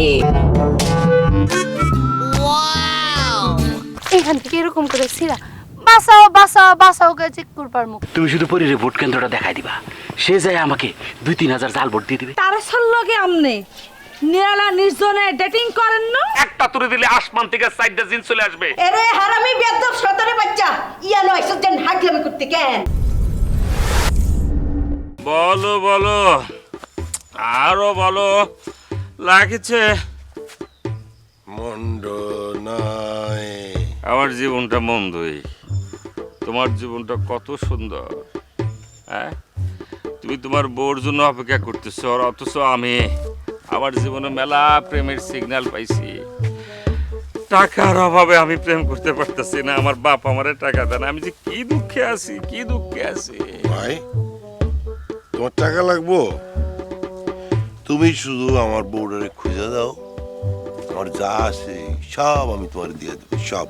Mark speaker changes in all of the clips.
Speaker 1: আসছে
Speaker 2: এখান থেকে এরকম করে ছিড়া। বাঁচাও বাঁচাও বাঁচাও কে চেক মুখ।
Speaker 3: তুমি শুধু পরিরে ভোট কেন্দ্রটা দেখাই দিবা। সে যায় আমাকে দুই তিন হাজার জাল ভোট দিয়ে দিবে।
Speaker 4: তার লগে আমনে। নিরালা নির্জনে ডেটিং করেন না?
Speaker 3: একটা তুলে দিলে আসমান থেকে সাইডটা জিন চলে আসবে।
Speaker 5: এরে হারামি বেদব সতরে বাচ্চা। ইয়া নয় সজ্জন হাগলামি করতে কেন?
Speaker 6: বলো বলো। আরও বলো। লাগছে।
Speaker 7: মন্ড নাই
Speaker 6: আমার জীবনটা মন্দই। তোমার জীবনটা কত সুন্দর হ্যাঁ? তুমি তোমার বউর জন্য অপেক্ষা করতেছো আর অথচ আমি আমার জীবনে মেলা প্রেমের সিগন্যাল পাইছি। টাকার অভাবে আমি প্রেম করতে পারতেছি না আমার বাপ আমারে টাকা দেন। আমি যে কি দুঃখে আছি কি দুঃখে আছি।
Speaker 7: ভাই তোমার টাকা লাগবো? তুমি শুধু আমার বউডারে খুঁজে দাও। আমার যা আছে সব আমি তোমার দিয়ে দেবো সব।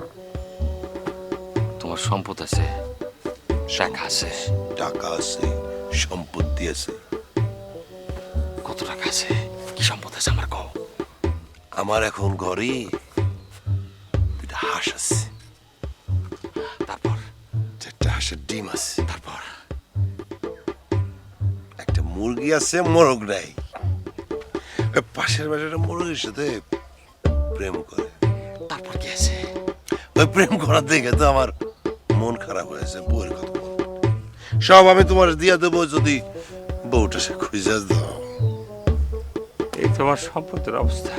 Speaker 6: তোমার সম্পদ আছে টাকা আছে।
Speaker 7: টাকা আছে সম্পত্তি আছে।
Speaker 6: কত টাকা আছে? কি সম্পদ আছে আমার কও।
Speaker 7: আমার এখন ঘরে দুইটা হাঁস আছে।
Speaker 6: তারপর?
Speaker 7: চারটা হাঁসের ডিম আছে।
Speaker 6: তারপর?
Speaker 7: একটা মুরগি আছে মোরগ নাই। পাশের বাড়ির একটা মুরগির সাথে প্রেম করে।
Speaker 6: তারপর কি আছে?
Speaker 7: ওই প্রেম করার দেখে তো আমার মন খারাপ হয়েছে বউয়ের কথা সব আমি তোমার দিয়া দেবো যদি বউটা সে খুঁজে দাও।
Speaker 6: এই তোমার সম্পদের অবস্থা।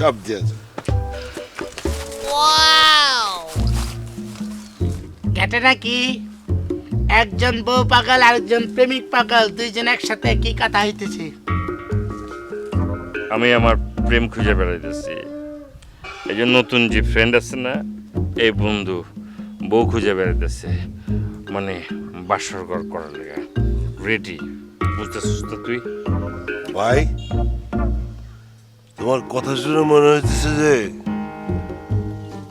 Speaker 7: সব দিয়া দেবো।
Speaker 8: এটা নাকি? একজন বউ পাগল আরেকজন প্রেমিক পাগল দুইজন একসাথে কি কথা হইতেছে?
Speaker 6: আমি আমার প্রেম খুঁজে বেড়াইতেছি। এই যে নতুন যে ফ্রেন্ড আছে না, এই বন্ধু বউ খুঁজে বেড়াইতেছে। মানে বাসরঘর করার লেগে। রেডি বুঝতেছিস তো তুই?
Speaker 7: ভাই, তোমার কথা শুনে মনে হচ্ছে যে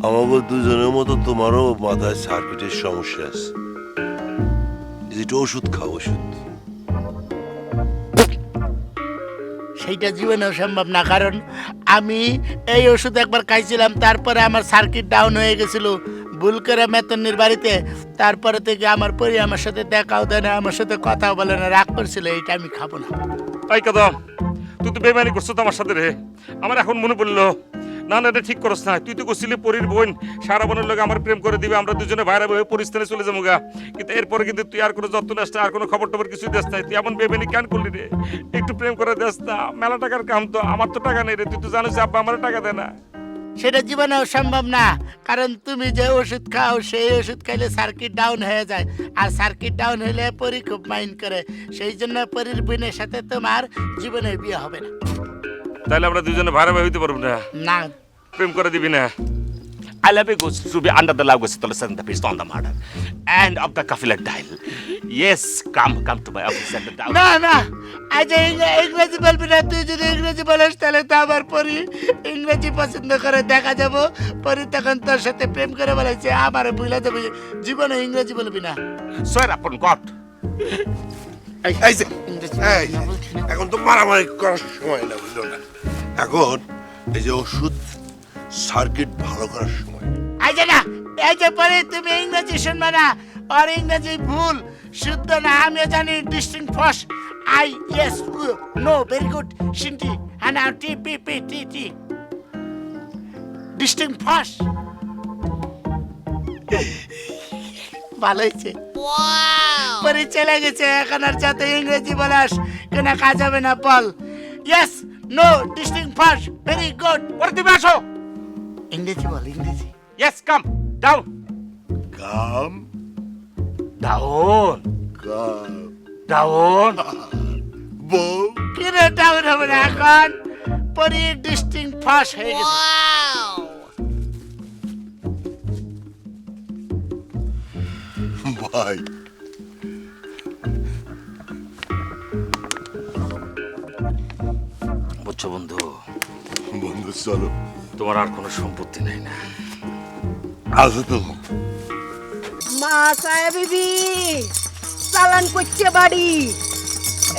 Speaker 7: আমাকে দুজনের মতো তোমারও মাথায় সার্কিটের সমস্যা আছে। এই যে একটু ওষুধ খাও, ওষুধ।
Speaker 8: সেইটা জীবনেও সম্ভব না, কারণ আমি এই ওষুধ একবার খাইছিলাম, তারপরে আমার সার্কিট ডাউন হয়ে গেছিল। ভুল করে মেতনির বাড়িতে, তারপরে থেকে আমার পরি আমার সাথে দেখাও দেয় না, আমার সাথে কথাও বলে না, রাগ করছিল, এইটা আমি খাব না।
Speaker 6: তাই কথা তুই তো বেমানি করছ তো আমার সাথে রে। আমার এখন মনে পড়ল না না, এটা ঠিক করস না। তুই তো করছিলি পরীর বোন, সারা বোনের লোক আমার প্রেম করে দিবে, আমরা দুজনে বাইরে বয়ে পরিস্থানে চলে যাব গা। কিন্তু এরপরে কিন্তু তুই আর কোনো যত্ন নেস আর কোনো খবর টবর কিছুই দেস নাই তুই এমন বেমানি কেন করলি রে? একটু প্রেম করে দেস না। মেলা টাকার কাম তো, আমার তো টাকা নেই রে। তুই তো জানিস আব্বা আমার টাকা দেয় না।
Speaker 8: সেটা জীবনেও সম্ভব না, কারণ তুমি যে ওষুধ খাও, সেই ওষুধ খাইলে সার্কিট ডাউন হয়ে যায়। আর সার্কিট ডাউন হলে পরি খুব মাইন্ড করে। সেই জন্য পরির বোনের সাথে তোমার জীবনে বিয়ে হবে না।
Speaker 6: তাহলে আমরা দুজনে ভাড়া ভাই হইতে পারব না।
Speaker 8: না।
Speaker 6: প্রেম করে দিবি না।
Speaker 3: I love you goes to be under the love goes তোলে sent the pistol on the murder end of the Kafila ডাইল yes come come to my office send the
Speaker 8: না না। আজ এই ইংরেজি বলবি না তুই যদি ইংরেজি বলিস তাহলে তো আবার পরি ইংরেজি পছন্দ করে দেখা যাব। পরি তখন তোর সাথে প্রেম করে বলেছে আমার বুঝলে তো জীবনে ইংরেজি বলবি না।
Speaker 3: স্যার আপন গট
Speaker 7: এই যে, এই যে, এখন তো মারামারি করার সময় না বুঝলো না? এখন এই যে ওষুধ সার্কিট ভালো করার সময়।
Speaker 8: এই যে না এই যে পরে তুমি ইংরেজি শুনবে না আর ইংরেজি ভুল শুদ্ধ না আমিও জানি ডিস্টিং ফস I yes no very good Sinti হ্যাঁ না টি পি পি টি টি ডিস্টিং ফস ভালো হয়েছে। পরে চলে গেছে এখন আর যাতে ইংরেজি বলাস কেন কাজ হবে না বল। ইয়েস নো ডিস্টিং ফস very good
Speaker 3: did you show?
Speaker 8: ইংরেজি বল ইংরেজি।
Speaker 3: Yes, come, down.
Speaker 7: Come
Speaker 3: down
Speaker 7: come
Speaker 3: Down.
Speaker 7: বউ
Speaker 8: কিরে ডাউন হবে না এখন? পরি ডিস্টিং ফাঁস হয়ে গেছে।
Speaker 7: ভাই
Speaker 6: বুঝছ বন্ধু?
Speaker 7: বন্ধু চলো।
Speaker 6: তোমার আর কোনো সম্পত্তি নাই না।
Speaker 7: আছে তো
Speaker 5: মা সাহেব বিবি চালান করছে বাড়ি।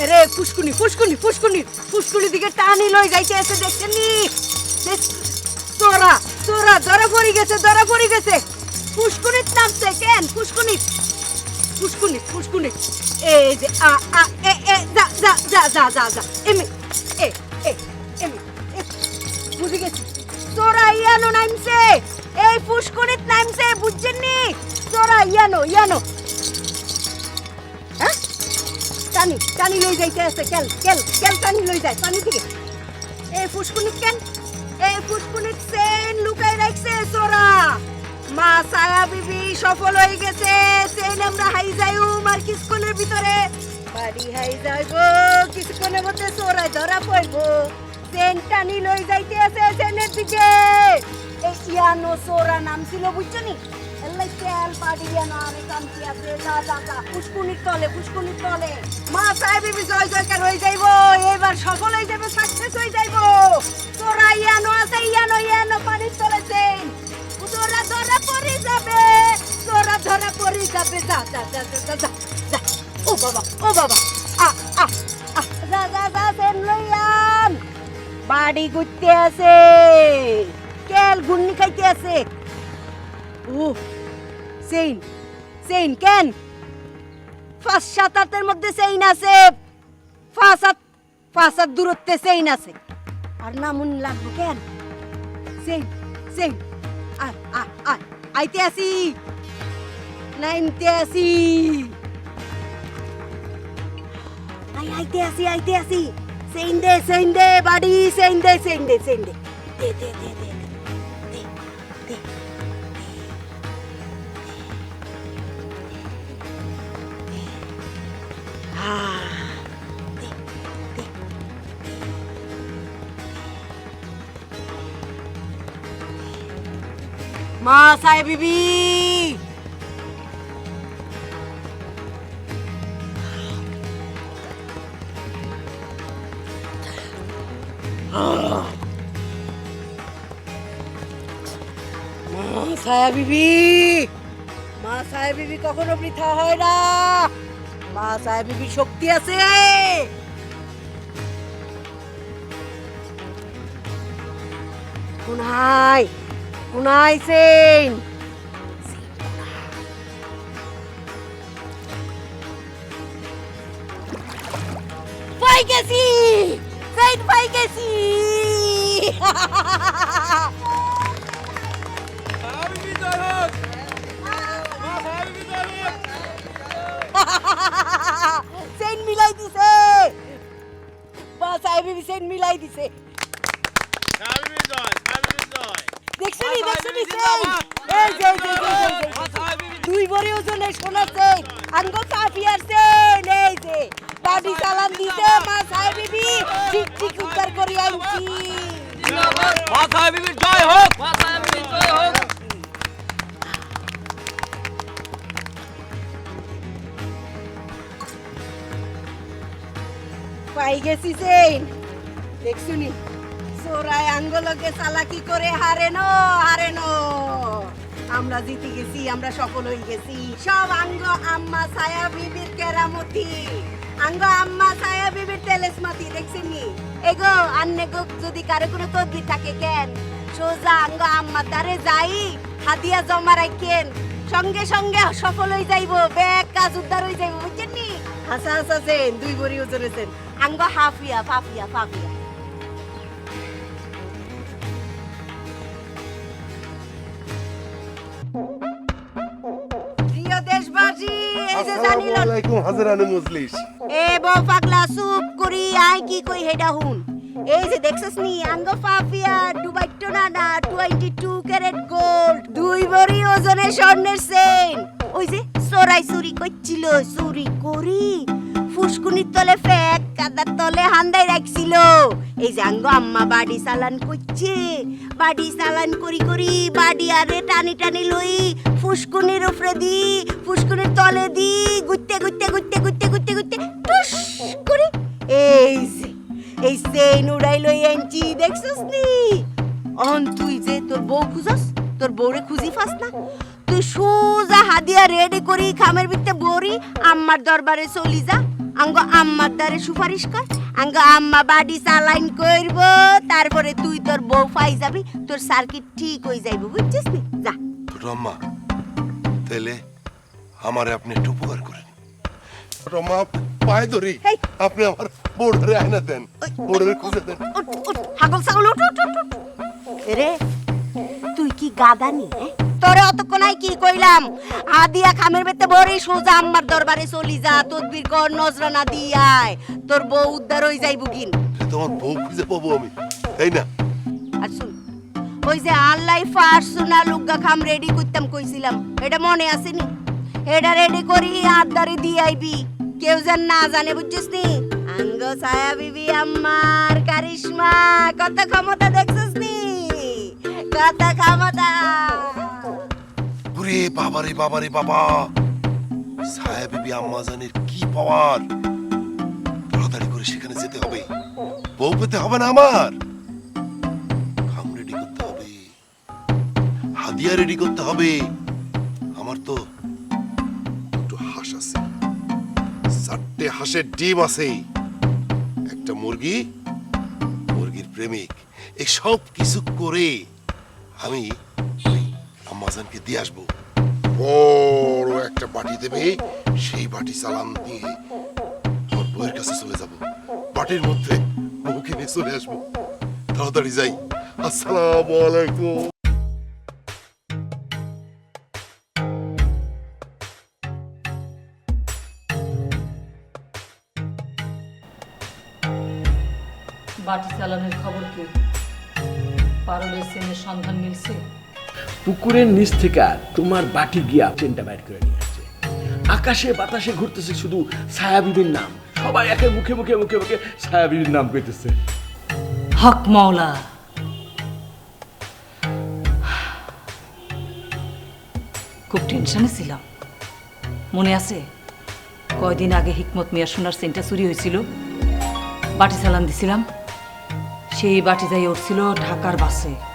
Speaker 5: এরে ফুসকুনি ফুসকুনি ফুসকুনি ফুসকুনি দিকে টানি লই যাইতে আছে দেখছেন নি? তোরা তোরা ধরা পড়ি গেছে ধরা পড়ি গেছে। ফুসকুনির নামছে কেন? ফুসকুনি ফুসকুনি ফুসকুনি। এই যে আ আ এ এ যা যা যা যা যা যা এমি ইয়ানো নামছে এই ফুসকুনির নামছে বুঝছেন নি তোরা ইয়ানো ইয়ানো। হ্যাঁ? টানি টানি লই যাইতে আছে, কেল কেল কেল টানি লই যায় পানি থেকে এই ফুসকুনিত কেন? এই ফুসকুনিত সেন লুকাই রাখছে সোরা মা সায়া বিবি সফল হয়ে গেছে সেন আমরা হাই যাইও মার কিসকনের ভিতরে বাড়ি হাই যাইবো কিসকনের মধ্যে সোরা ধরা পড়ব সেন টানি লই যাইতে আছে সেনের দিকে। ইয়ানো সোরা নাম ছিল বুঝছ নি? এলাই তেল পাড়ি ইয়ানো আমি কামতি আছে। যা যা যা, পুষ্কুনির তলে পুষ্কুনির তলে। মা সাহেব বিবি জয়, জয়কার হয়ে যাইবো। এবার সফল হয়ে যাবে সাকসেস হয়ে যাইবো। তোরা ইয়ানো আছে, ইয়ানো ইয়ানো পানির তলেছেন তোরা ধরা পড়ে যাবে, তোরা ধরা পড়ে যাবে। যা যা যা যা যা ও বাবা ও বাবা। আ আ আ। যা যা যা সেন লইয়ান বাড়ি ঘুরতে আছে কেল ঘুরনি খাইতে আছে ও সেইন সেইন, কেন? ফার্স্ট সাত আটের মধ্যে সেইন আছে। ফার্স্ট হাত ফার্স্ট হাত দূরত্বে সেইন আছে। আর নামুন লাগবো কেন? সেইন সেইন, আয় আয় আইতে আসি। নাইনতে আসি। আই আইতে আসি আইতে আসি। সেইন দে সেইন দে বাড়ি সেইন দে সেইন দে সেইন দে দে দে মা সাহেব বিবি। মা সাহেব বিবি কখনো বৃথা হয় না। মা সাহেব বিবি শক্তি আছে। কোনায় কোনায় সেন। পাই সেন পাই গেছি সেন মিলাই দিছে মা সাহেব সেন মিলাই দিছে এই যে যে। দুই বড়ি ওজনে সোনা সেই আঙ্গ কাফিয়ার এই যে বাড়ি চালান দিতে মা সাহেব বিবি ঠিক ঠিক উদ্ধার করি আনছি। পাই গেছি সেইন দেখছ নি আঙ্গলকে চালাকি করে হারে নো হারে নো। আমরা জিতে গেছি আমরা সফল হয়ে গেছি। সব আঙ্গ আম্মা ছায়া বিবির কেরামতি। আঙ্গ আম্মা ছায়া বিবির তেলেসমাতি দেখছি নি? এগো, আন্নে গো, যদি কারও কোনো তদবি থাকে কেন? সোজা আঙ্গো আম্মা, তারে যাই হাদিয়া জমা রাখেন সঙ্গে সঙ্গে সফল হয়ে যাইবো ব্যাগ কাজ উদ্ধার হয়ে যাইবো, বুঝছেন নি? হাসা হাসা দুই বড়ি ওজনেছেন আঙ্গো হাফিয়া, ফাফিয়া ফাফিয়া।
Speaker 7: আসসালামু হাজারানে মজলিস।
Speaker 5: এ বউ পাগলা, চুপ করি আই কি কই হেডা হুন? এই যে দেখছস নি, আঙ্গ ফাফিয়া, দুবাই না না 22 ক্যারেট গোল্ড, দুই ভরি ওজনে স্বর্ণের চেইন। ওই যে চোরাই চুরি কইছিল চুরি করি, ফুসকুনির তলে ফেক কাদার তলে হান্দাই রাখছিল। এই যে আঙ্গ আম্মা বাড়ি চালান করছে। বাড়ি চালান করি করি বাড়ি আরে টানি টানি লই ফুসকুনির উপরে দি, ফুসকুনির তলে দি গুত্তে গুত্তে গুত্তে গুত্তে গুত্তে গুত্তে টুস এই যে, এই সেন উড়াই লই আনছি দেখছস নি? অন তুই যে তোর বউ খুঁজস, তোর বউরে খুঁজি ফাস না। তুই সোজা হাদিয়া রেডি করি, খামের ভিতরে বড়ি, আম্মার দরবারে চলি যা। আঙ্গ আম্মার দ্বারে সুপারিশ কর আঙ্গ আম্মা বাড়ি চালাইন করব তারপরে তুই তোর বউ পাই যাবি তোর সার্কিট ঠিক হয়ে যাইব বুঝছিস নি? যা।
Speaker 7: আম্মা তাহলে আমারে আপনি একটু উপকার করেন। আম্মা পায়ে ধরি। আপনি আমার বোর্ডারে আয়না দেন বোর্ডারে খুঁজে দেন।
Speaker 5: হাগল ছাগল উঠ রে তুই কি গাদানি হ্যাঁ? তোরে অতক্ষণ আই কি কইলাম? আদিয়া খামের বেতে বড়ি সোজা আম্মার দরবারে চলি যা তদবির কর নজরানা দিয়ায় তোর বউ উদ্ধার হয়ে যাইব কিন
Speaker 7: তোমার বউ খুঁজে পাবো আমি। তাই না।
Speaker 5: আর শুন ওই যে আল্লাহ ফার্সুনা লুগা খাম রেডি করতাম কইছিলাম এটা মনে আছে নি? এটা রেডি করি আদারে দিয়ে আইবি। কেউ যেন না জানে বুঝছিস নি? আঙ্গ ছায়া বিবি আম্মার কারিশমা কত ক্ষমতা দেখছিস নি? কত ক্ষমতা।
Speaker 7: ওরে বাবারে বাবারে বাবা সাহেব বিবি, আম্মা জানের কি পাওয়ার? তাড়াতাড়ি করে সেখানে যেতে হবে। বউ পেতে হবে না আমার। খাম রেডি করতে হবে। হাদিয়া রেডি করতে হবে। আমার তো দুটো হাঁস আছে। চারটে হাঁসের ডিম আছে। একটা মুরগি, মুরগির প্রেমিক। এই সব কিছু করে আমি আম্মাজানকে দিয়ে আসব। বড় একটা বাটি দেবে সেই বাটি চালান দিয়ে আমার বউয়ের কাছে চলে যাব। বাটির মধ্যে বউকে নিয়ে চলে আসব। তাড়াতাড়ি যাই। আসসালামু আলাইকুম।
Speaker 4: বাটি চালানোর খবর কি? পারুলের সেনের সন্ধান মিলছে?
Speaker 1: পুকুরের নিচ থেকে তোমার বাটি গিয়া চেনটা বাইর করে নিয়ে আসছে। আকাশে বাতাসে ঘুরতেছে শুধু ছায়াবিবির নাম। সবাই একের মুখে মুখে মুখে মুখে ছায়াবিবির নাম কইতেছে।
Speaker 4: হক মাওলা। খুব টেনশনে ছিলাম। মনে আছে, কয়দিন আগে হিকমত মিয়া সোনার সেন্টটা চুরি হয়েছিল। বাটি চালান দিছিলাম। সেই বাটি যাই উঠছিল ঢাকার বাসে।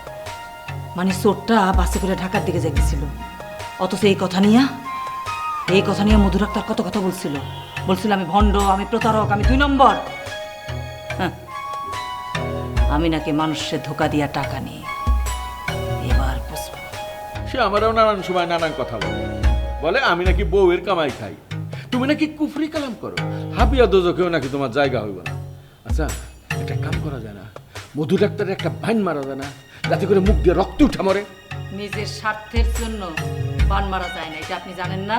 Speaker 4: মানে চোরটা বাসে করে ঢাকার দিকে যাইতেছিল। অথচ এই কথা নিয়ে, এই কথা নিয়ে মধু ডাক্তার কত কথা বলছিল। বলছিল, আমি ভণ্ড, আমি প্রতারক, আমি দুই নম্বর। হ্যাঁ আমি নাকি মানুষের ধোকা দিয়া টাকা নিই এবার
Speaker 1: সে আমারও নানান সময় নানান কথা বলে। বলে, আমি নাকি বউয়ের কামাই খাই। তুমি নাকি কুফরি কালাম করো। হাবিয়া দোজকেও নাকি তোমার জায়গা হইব না। আচ্ছা একটা কাম করা যায় না। মধু ডাক্তারের একটা বাইন মারা যায় না। যাতে করে মুখ দিয়ে রক্ত উঠা মরে।
Speaker 4: নিজের স্বার্থের জন্য বান মারা যায় না এটা আপনি জানেন না?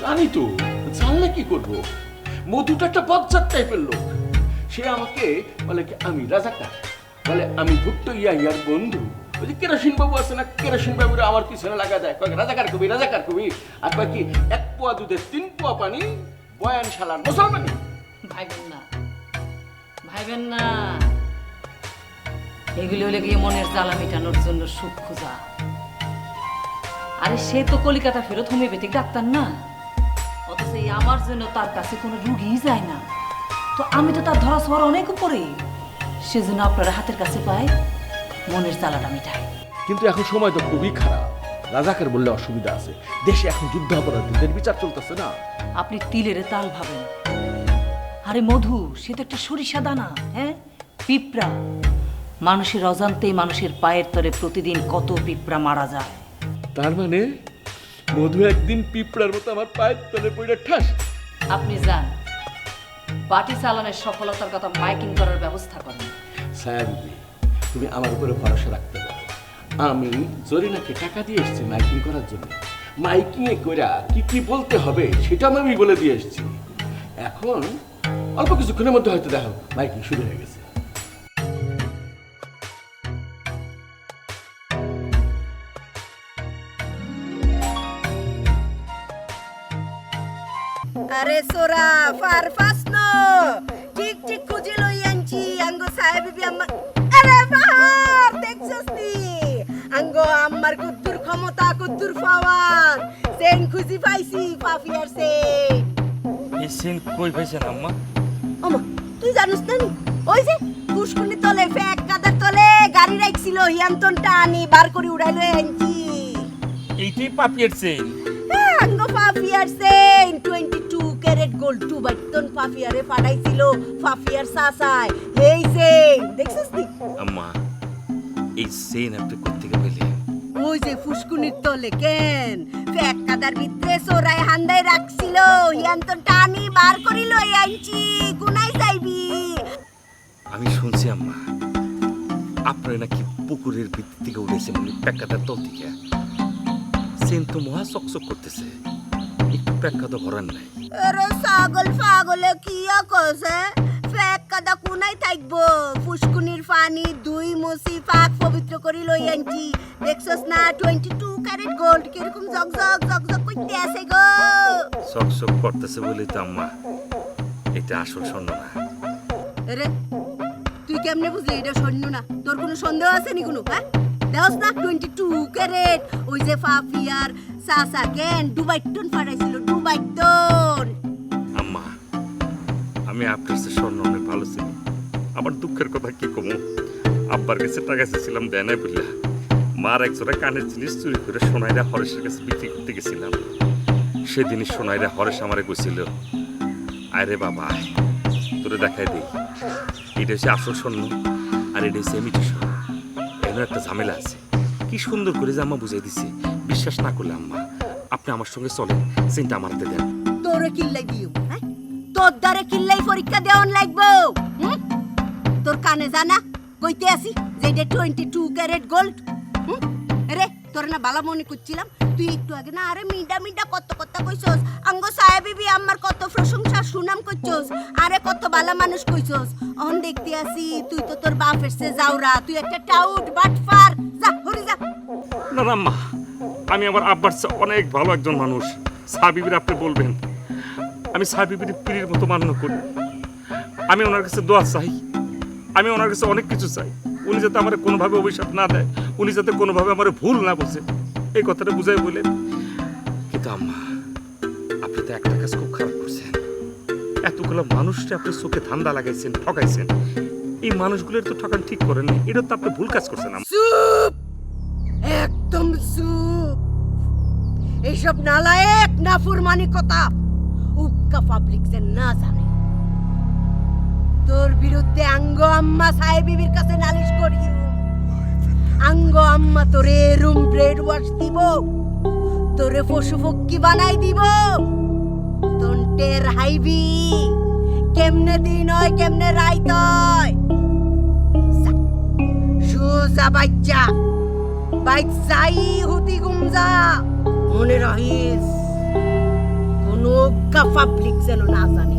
Speaker 1: জানি তো জানলে কি করব? মধুটা একটা বজ্জাত টাইপের লোক। সে আমাকে বলে কি আমি রাজাকার। বলে আমি ভুট্টো ইয়া ইয়ার বন্ধু। ওই যে কেরোসিন বাবু আছে না? কেরোসিন বাবুরা আমার পিছনে লাগা যায়? কয়েক রাজাকার কবি রাজাকার কবি। আর কয় কি এক পোয়া দুধে তিন পোয়া পানি বয়ান শালার মুসলমানি।
Speaker 4: ভাইবেন না ভাইবেন না। এগুলো হলে গিয়ে মনের জ্বালা মেটানোর জন্য সুখ খোঁজা। আরে সে তো কলিকাতা ফেরত হোমিওপ্যাথিক ডাক্তার না। অথচ এই আমার জন্য তার কাছে কোনো রুগীই যায় না। তো আমি তো তার ধরা ছোঁয়ার অনেক উপরে সেজন্য আপনারা হাতের কাছে পায় মনের জ্বালাটা মিটায়।
Speaker 1: কিন্তু এখন সময় তো খুবই খারাপ। রাজাকার বললে অসুবিধা আছে। দেশে এখন যুদ্ধ অপরাধীদের বিচার চলতেছে না।
Speaker 4: আপনি তিলের তাল ভাবেন। আরে মধু সে তো একটা সরিষা দানা হ্যাঁ? পিঁপড়া। মানুষের অজান্তেই মানুষের পায়ের তরে প্রতিদিন কত পিঁপড়া মারা যায়।
Speaker 1: তার মানে মধু একদিন পিঁপড়ার মতো আমার পায়ের তলে পড়ে ঠাস।
Speaker 4: আপনি যান। বাটি চালানের সফলতার কথা মাইকিং করার ব্যবস্থা করেন।
Speaker 1: সায়াবিবি তুমি আমার উপরে ভরসা রাখতে পারো। আমি জরিনাকে টাকা দিয়ে এসেছি মাইকিং করার জন্য। মাইকিং এ কইরা কি কি বলতে হবে সেটা আমি বলে দিয়ে এসেছি। এখন অল্প কিছুক্ষণের মধ্যে হয়তো দেখো মাইকিং শুরু হয়ে গেছে।
Speaker 5: আরে সোরা ফার ফাসন ঠিক ঠিক খুঁজে লই আনছি আঙ্গ সাহেব বিবি আরে বাহার দেখছস নি আঙ্গ আম্মার কুদ্দুর ক্ষমতা কুদ্দুর পাওয়ার সেন খুঁজি পাইছি পাপিয়ার সেন
Speaker 9: এই সিন কই পাইছেন আম্মা
Speaker 5: ওমা তুই জানিস না ওই যে পুষ্কুনি তলে ফেক কাদার তলে গাড়ি রাখছিল হিয়ান্তন টানি বার করে উড়াইলো আনছি
Speaker 9: এইটাই পাপিয়ের
Speaker 5: আঙ্গ ফাফিয়ার সেন। 22 ক্যারেট গোল্ড টু বাইটন ফাফিয়ারে ফাটাইছিল ফাফিয়ার সাসায় এই সেন দেখছিস তুই
Speaker 6: আম্মা এই সেন আপনি কোথেকে পেলেন?
Speaker 5: ওই যে ফুসকুনির তলে কেন? ফেক কাদার ভিতরে সোরাই হান্দাই রাখছিল। ইয়ান তো টানি বার করিল আইছি গুনাই যাইবি।
Speaker 6: আমি শুনছি আম্মা আপনার নাকি পুকুরের ভিত্তি থেকে উঠেছে মানে প্যাকাটার তল থেকে। সেন তো মহা চকচক করতেছে। একটু প্যাকাটা ভরান নাই।
Speaker 5: আরে ছাগল পাগলে কি কছে ফেক কাদা কুনাই থাকব? ফুসকুনির পানি দুই মসি পাক পবিত্র করি লই আনছি। দেখছস না 22 ক্যারেট গোল্ড কীরকম জগ জগ জগ জগ কইতে আছে গো?
Speaker 6: চকচক করতেছে বলেই তো আম্মা। এটা আসল স্বর্ণ না।
Speaker 5: আরে তুই কেমনে বুঝলি এটা সৈন্য না? তোর কোনো সন্দেহ আছে নি কোনো হ্যাঁ? দেওস না টোয়েন্টি টু ক্যারেট ওই যে ফাফিয়ার সাসা, কেন? দুবাই টন ফাটাইছিল দুবাই টন।
Speaker 6: আম্মা, আমি আপনার চেয়ে স্বর্ণ অনেক ভালো ছিলাম আমার দুঃখের কথা কি কমু? আব্বার কাছে টাকা চেয়েছিলাম, দেয় নাই বললা। মার একজোড়া কানের জিনিস চুরি করে সোনাইরা হরেশের কাছে বিক্রি করতে গেছিলাম। সেদিনই সোনাইরা হরেশ আমারে কইছিল, আরে বাবা তোরে দেখাই দিই। এটা হচ্ছে আসল স্বর্ণ, আর এটা হচ্ছে এমিটি স্বর্ণ। এখানে একটা ঝামেলা আছে। কি সুন্দর করে যে আম্মা বুঝাই দিছে। বিশ্বাস না করলে আম্মা, আপনি আমার সঙ্গে চলেন চিন্তা আমার হাতে দেন।
Speaker 5: তোরে কিল্লাই দিও হ্যাঁ? তোর দ্বারে কিল্লাই পরীক্ষা দেওয়ান লাগবো? তোর কানে জানা, কইতে আসি যে এটা টোয়েন্টি টু ক্যারেট গোল্ড না বালা মনে করছিলাম। তুই একটু আগে না, আরে মিডা মিডা কত কইছস। আঙ্গ সাহেব বিবি, আমার কত প্রশংসা সুনাম কইছস আরে কত বালা মানুষ কইছস। অন দেখতে আসি, তুই তো তোর যাওরা তুই একটা টাউট, বাটফার। যা যা।
Speaker 6: না না, মা, আমি আমার আব্বার অনেক ভালো একজন মানুষ। সাবিবির আপনি বলবেন। আমি সাবিবির পীরের মতো মান্য করি। আমি ওনার কাছে দোয়া চাই। আমি ওনার কাছে অনেক কিছু চাই। উনি যাতে আমার কোনোভাবে অভিশাপ না দেয় উনি যাতে কোনোভাবে আমার ভুল না বোঝে। এই কথাটা বুঝাই বলেন কিন্তু আম্মা আপনি তো একটা কাজ খুব খারাপ করছেন। এতগুলো মানুষটা আপনি চোখে ধান্দা লাগাইছেন ঠকাইছেন। এই মানুষগুলোর তো ঠকান ঠিক করেন এটা তো আপনি ভুল কাজ করছেন।
Speaker 5: চুপ! একদম চুপ! এইসব নালায়েক নাফরমানি কথা উক্কা পাবলিক যে না জানে। তোর বিরুদ্ধে আঙ্গ আম্মা সাহেবিবির কাছে নালিশ করিও আঙ্গ আম্মা তোরে রুম ব্রেড ওয়াশ দিব, তোরে পশু পক্ষী বানাই দিব। তন্টের হাইবি, কেমনে দিন হয়, কেমনে রাইত হয়। সোজা বাচ্চা বাইচাই হুতি গুমজা, মনে রাখিস কোনো পাবলিক যেন না জানে।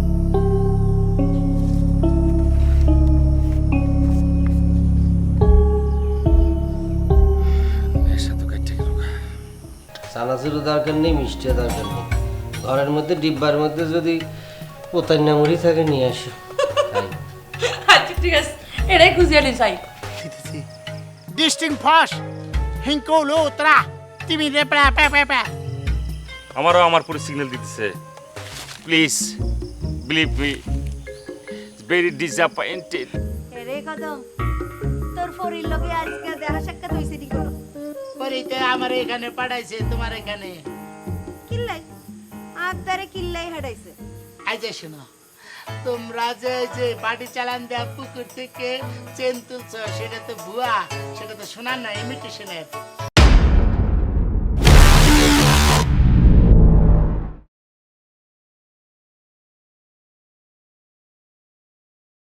Speaker 10: চানাচুরও দরকার নেই মিষ্টিও দরকার নেই। ঘরের মধ্যে ডিব্বার মধ্যে যদি পোতান্না মুড়ি থাকে নিয়ে আসো।
Speaker 2: আচ্ছা ঠিক আছে। এটাই খুঁজিয়ে নি চাই।
Speaker 8: ডিস্টিং ফস হিংকো লো উতরা তিমি রে প্রা প্রা প্রা প্রা
Speaker 6: আমারও আমার পরে সিগন্যাল দিতেছে। Please believe me very disappointed
Speaker 5: রে কদম তোর ফরির লগে আজকে দেখা সাক্ষাৎ হইছে নি কোনো
Speaker 8: আমার এখানে পাঠাইছে তোমার এখানে।
Speaker 5: কিল্লাই আদারে কিল্লাই হাডাইছে
Speaker 8: আজ শোনো তোমরা যে যে বাড়ি চালান দেওয়া পুকুর থেকে চেন তুলছ সেটা তো ভুয়া সেটা তো শোনার না ইমিটেশনের